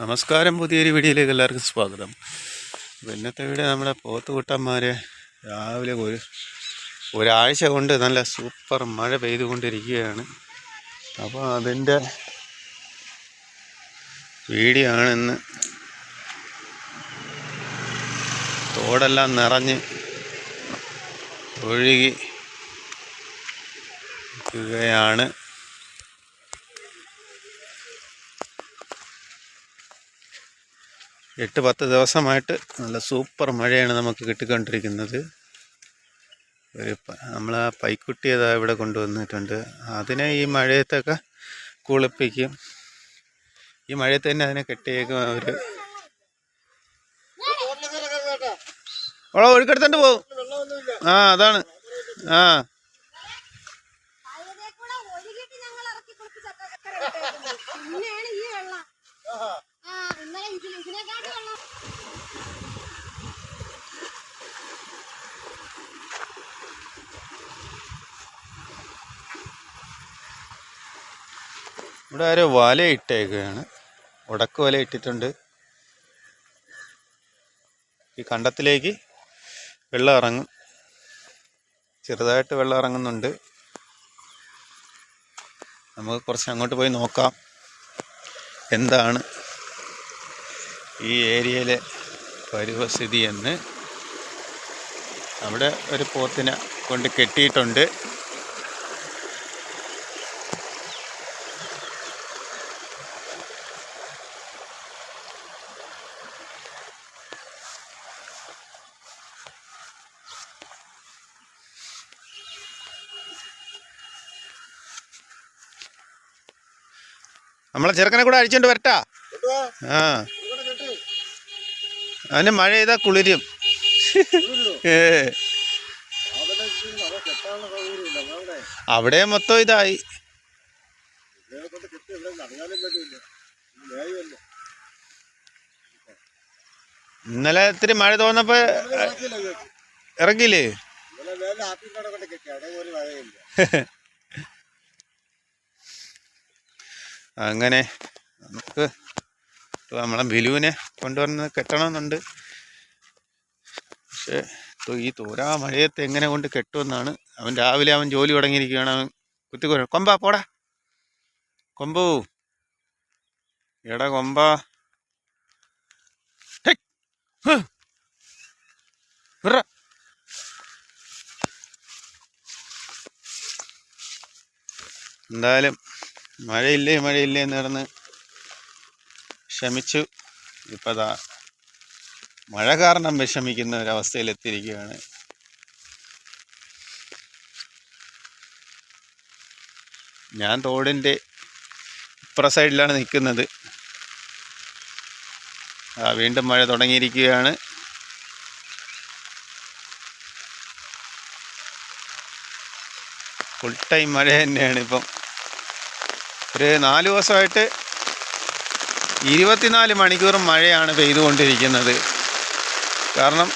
നമസ്കാരം പുതിയൊരു വീഡിയോയിലേക്ക് എല്ലാവർക്കും സ്വാഗതം. ഇന്നത്തെ വീഡിയോ നമ്മുടെ പോത്തുകുട്ടന്മാരെ രാവിലെ ഒരു ഒരാഴ്ച കൊണ്ട് നല്ല സൂപ്പർ മഴ പെയ്തുകൊണ്ടിരിക്കുകയാണ്. അപ്പോൾ അതിന്റെ വീഡിയോ ആണെന്ന് തോടെല്ലാം നിറഞ്ഞ് ഒഴുകി നിൽക്കുകയാണ്. എട്ട് പത്ത് ദിവസമായിട്ട് നല്ല സൂപ്പർ മഴയാണ് നമുക്ക് കിട്ടിക്കൊണ്ടിരിക്കുന്നത്. ഒരു നമ്മൾ ആ പൈക്കുട്ടി അതാ ഇവിടെ കൊണ്ടുവന്നിട്ടുണ്ട്. അതിനെ ഈ മഴയത്തൊക്കെ കുളിപ്പിക്കും. ഈ മഴയത്ത് തന്നെ അതിനെ കെട്ടിയേക്കും അവർ ഓളോ ഒഴുക്കെടുത്തോണ്ട് പോകും ആ അതാണ്. ആ. ആ. പിന്നെയാണ് ഈ വെള്ളം. ഇവിടെ ആരോ വല ഇട്ടേക്കുകയാണ് ഉടക്ക് വല ഇട്ടിട്ടുണ്ട്. ഈ കണ്ടത്തിലേക്ക് വെള്ളം ഇറങ്ങും. ചെറുതായിട്ട് വെള്ളം ഇറങ്ങുന്നുണ്ട്. നമുക്ക് കുറച്ച് അങ്ങോട്ട് പോയി നോക്കാം. എന്താണ്? ഈ ഏരിയയിലെ പരിവസ്ഥിതി എന്ന് അവിടെ ഒരു പോത്തിനെ കൊണ്ട് കെട്ടിയിട്ടുണ്ട്. നമ്മളെ ചെറുക്കനെ കൂടെ അഴിച്ചോണ്ട് വരട്ടാ. ആ. അവന് മഴ ചെയ്താൽ കുളിരും. ഏ. അവിടെ മൊത്തം ഇതായി. ഇന്നലെ ഇത്തിരി മഴ തോന്നപ്പോ ഇറങ്ങിയില്ലേ? അങ്ങനെ നമുക്ക് നമ്മളെ ബിലുവിനെ കൊണ്ടുവന്ന് കെട്ടണമെന്നുണ്ട്. പക്ഷേ ഈ തോരാ മഴയത്ത് എങ്ങനെ കൊണ്ട് കെട്ടുമെന്നാണ് അവൻ രാവിലെ അവൻ ജോലി തുടങ്ങിയിരിക്കുകയാണ്. അവൻ കുത്തിക്കൊര കൊമ്പാ പോടാ. കൊമ്പു. എടാ കൊമ്പ. എന്തായാലും മഴയില്ലേ മഴയില്ലേ എന്ന് കിടന്ന് ക്ഷമിച്ചു ഇപ്പം ദാ മഴ കാരണം വിഷമിക്കുന്ന ഒരവസ്ഥയിലെത്തിയിരിക്കുകയാണ് ഞാൻ തോടിന്റെ ഇപ്പുറ സൈഡിലാണ് നിൽക്കുന്നത്. ആ വീണ്ടും മഴ തുടങ്ങിയിരിക്കുകയാണ്. ഫുൾ ടൈം മഴ തന്നെയാണ് ഇപ്പം. ഒരു നാല് ദിവസമായിട്ട് ഇരുപത്തിനാല് മണിക്കൂറും മഴയാണ് പെയ്തുകൊണ്ടിരിക്കുന്നത്. കാരണം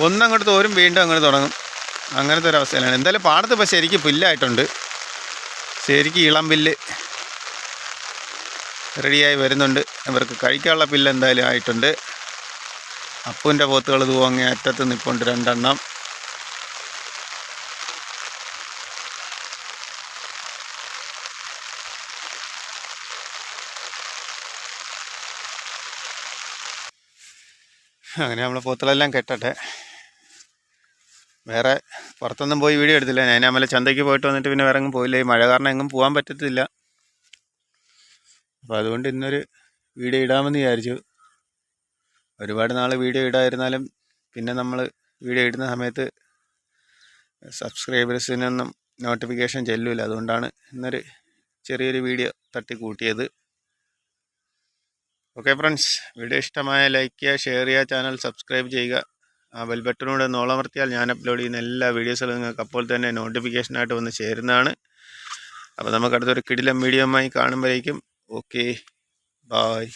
ഒന്നങ്ങോട്ട് തോരും വീണ്ടും അങ്ങോട്ട് തുടങ്ങും. അങ്ങനത്തെ ഒരു അവസ്ഥയിലാണ്. എന്തായാലും പാടത്ത് ഇപ്പോൾ ശരിക്കും പുല്ലായിട്ടുണ്ട്. ശരിക്കും ഇളം പുല്ല് റെഡിയായി വരുന്നുണ്ട്. ഇവർക്ക് കഴിക്കാനുള്ള പുല്ല് എന്തായാലും ആയിട്ടുണ്ട്. അപ്പൂന്റെ പോത്തുകൾ തൂങ്ങി അറ്റത്ത് നിൽപ്പുണ്ട് രണ്ടെണ്ണം. അങ്ങനെ നമ്മൾ പൂത്തളെല്ലാം കെട്ടട്ടെ. വേറെ പുറത്തൊന്നും പോയി വീഡിയോ എടുത്തില്ല. ഞാൻ നമ്മളെ ചന്തയ്ക്ക് പോയിട്ട് വന്നിട്ട് പിന്നെ വേറെ എങ്ങും പോയില്ല. ഈ മഴ കാരണം എങ്ങും പോകാൻ പറ്റത്തില്ല. അപ്പോൾ അതുകൊണ്ട് ഇന്നൊരു വീഡിയോ ഇടാമെന്ന് വിചാരിച്ചു. ഒരുപാട് നാൾ വീഡിയോ ഇടാതിരുന്നാലും പിന്നെ നമ്മൾ വീഡിയോ ഇടുന്ന സമയത്ത് സബ്സ്ക്രൈബേഴ്സിനൊന്നും നോട്ടിഫിക്കേഷൻ ചെല്ലൂല. അതുകൊണ്ടാണ് ഇന്നൊരു ചെറിയൊരു വീഡിയോ തട്ടി കൂട്ടിയത് ഓക്കെ ഫ്രണ്ട്സ് വീഡിയോ ഇഷ്ടമായ ലൈക്ക് ചെയ്യുക ഷെയർ ചെയ്യുക ചാനൽ സബ്സ്ക്രൈബ് ചെയ്യുക. ആ ബെൽ ബട്ടനോട് നോളമർത്തിയാൽ ഞാൻ അപ്ലോഡ് ചെയ്യുന്ന എല്ലാ വീഡിയോസും നിങ്ങൾക്ക് അപ്പോൾ തന്നെ നോട്ടിഫിക്കേഷനായിട്ട് വന്ന് ചേരുന്നതാണ്. അപ്പോൾ നമുക്ക് അടുത്തൊരു കിടിലം വീഡിയോയുമായി കാണുമ്പോഴേക്കും. Okay bye